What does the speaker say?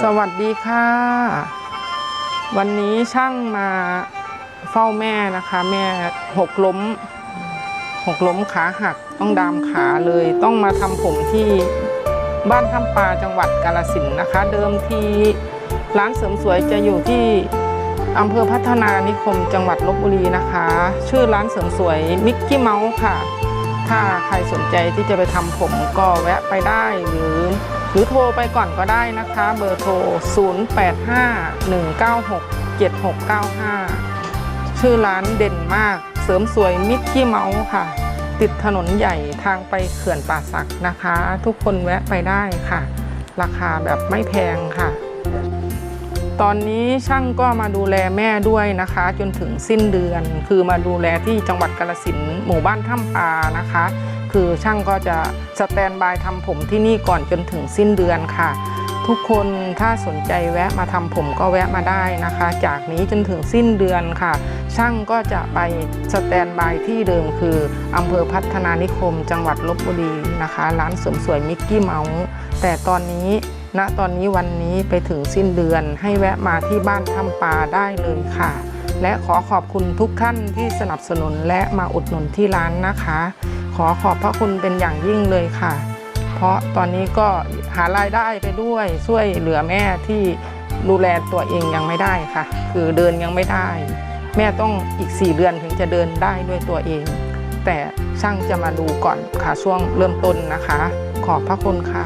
สวัสดีค่ะ วันนี้ช่างมาเฝ้าแม่นะคะ แม่หกล้ม หกล้มขาหักต้องดามขาเลย ต้องมาทำผมที่บ้านถ้ำปลาจังหวัดกาลสินนะคะ เดิมทีร้านเสริมสวยจะอยู่ที่อำเภอพัฒนานิคมจังหวัดลบบุรีนะคะ ชื่อร้านเสริมสวยมิกกี้เมาส์ค่ะ ถ้าใครสนใจที่จะไปทำผมก็แวะไปได้หรือ หรือโทรไปก่อนก็ได้นะคะ เบอร์โทร 0851967695 ชื่อร้านเด่นมากเสริมสวยมิกกี้เมาส์ค่ะ ติดถนนใหญ่ทางไปเขื่อนป่าสักนะคะ ทุกคนแวะไปได้ค่ะ ราคาแบบไม่แพงค่ะ ตอนนี้ช่างก็มาดูแลแม่ด้วยนะคะ จนถึงสิ้นเดือน คือมาดูแลที่จังหวัดกาฬสินหมู่บ้านถ้ำปานะคะ คือช่างก็จะสแตนบายทำผมที่นี่ก่อนจนถึงสิ้นเดือนค่ะ ทุกคนถ้าสนใจแวะมาทำผมก็แวะมาได้นะคะ จากนี้จนถึงสิ้นเดือนค่ะ ช่างก็จะไปสแตนบายที่เดิมคืออำเภอพัฒนานิคม จังหวัดลบบุรีนะคะ ร้านเสริมสวยมิกกี้เมาส์แต่ตอนนี้ ณตอนนี้วันนี้ไปถึงสิ้นเดือนให้แวะมาที่บ้านถ้ำปลาได้เลยค่ะ และขอขอบคุณทุกท่านที่สนับสนุนและมาอุดหนุนที่ร้านนะคะ ขอขอบพระคุณเป็นอย่างยิ่งเลยค่ะ เพราะตอนนี้ก็หารายได้ไปด้วยช่วยเหลือแม่ที่ดูแลตัวเองยังไม่ได้ค่ะ คือเดินยังไม่ได้ แม่ต้องอีก 4 เดือนถึงจะเดินได้ด้วยตัวเอง แต่ช่างจะมาดูก่อนค่ะช่วงเริ่มต้นนะคะ ขอบพระคุณค่ะ